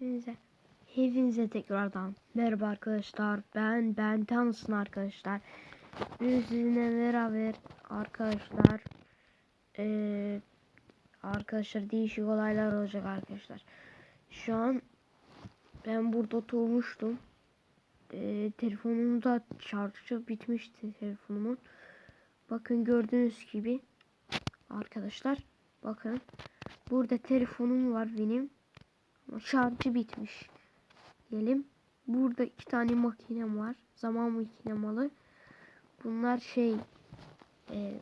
Hepinize, hepinize tekrardan merhaba arkadaşlar. Ben Ben Tanısın arkadaşlar. Sizinle beraber arkadaşlar eee, arkadaşlar değişik olaylar olacak arkadaşlar. Şu an ben burada oturmuştum. Eee telefonumun da şarjı bitmişti telefonumun. Bakın gördüğünüz gibi arkadaşlar bakın burada telefonum var benim. Şarjı bitmiş. Diyelim. Burada iki tane makinem var. Zaman makinemalı. Bunlar şey e,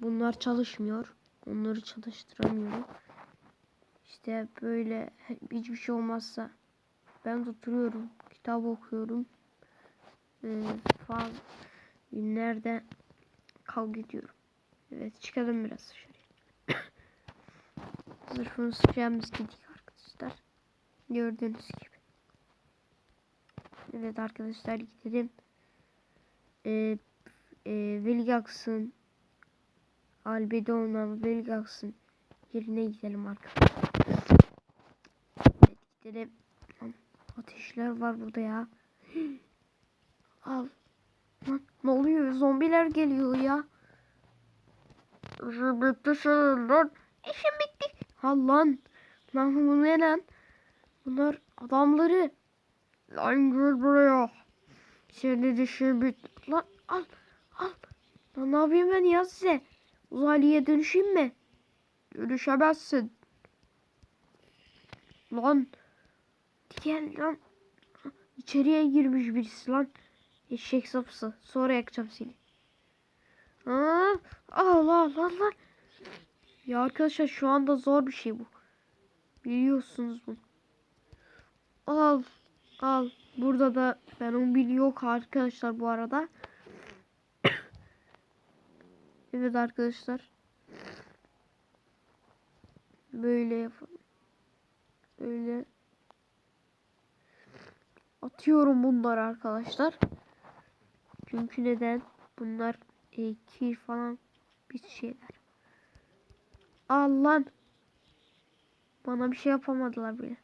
bunlar çalışmıyor. Onları çalıştıramıyorum. İşte böyle hiçbir şey olmazsa ben oturuyorum. Kitap okuyorum. E, falan günlerde kavga ediyorum. Evet çıkalım biraz dışarıya. Zırhını sıkacağımız gidik arkadaşlar. Gördüğünüz gibi. Evet arkadaşlar gidelim. Ee, e, Vilgax'ın Albedo'nun Vilgax'ın yerine gidelim arkadaşlar. Evet gidelim. Ateşler var burada ya. Al. Lan, ne oluyor? Zombiler geliyor ya. İşim bitti lan. İşim bitti. Ha lan. Lan bu ne lan? Bunlar adamları. Lan gel buraya. Senin işin bitti. Lan al. Al. Lan ne yapayım ben ya size? Uzaylıya dönüşeyim mi? Dönüşemezsin. Lan. Gel lan. İçeriye girmiş birisi lan. Eşek sapısı. Sonra yakacağım seni. Aa, Allah Allah Allah. Ya arkadaşlar şu anda zor bir şey bu. Biliyorsunuz bunu. Al. Al. Burada da ben 11 yok arkadaşlar bu arada. evet arkadaşlar. Böyle yapalım. Böyle. Atıyorum bunları arkadaşlar. Çünkü neden? Bunlar e, kir falan bir şeyler. Al lan. Bana bir şey yapamadılar bile.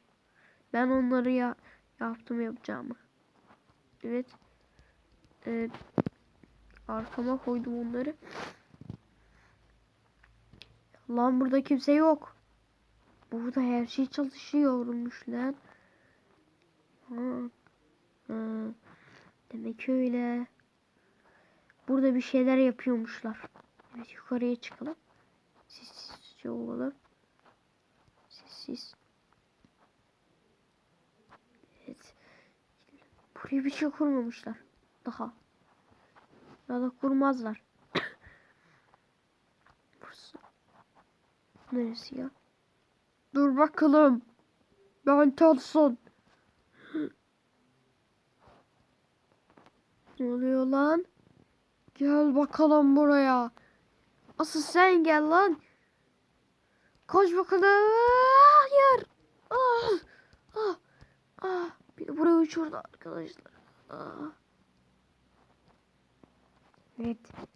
Ben onları ya yaptım yapacağımı. Evet. Ee, arkama koydum onları. Lan burada kimse yok. Burada her şey çalışıyormuş lan. Ha. Ha. Demek öyle. Burada bir şeyler yapıyormuşlar. Evet yukarıya çıkalım. Sessizce olalım. Sessiz. Evet. Buraya bir şey kurmamışlar. Daha. Ya da kurmazlar. Burası. Neresi ya? Dur bakalım. Ben Telson. Ne oluyor lan? Gel bakalım buraya. Asıl sen gel lan. Koş bakalım. Hayır. Ah, ah, ah. Beni buraya uçurdu arkadaşlar. Ah. Evet.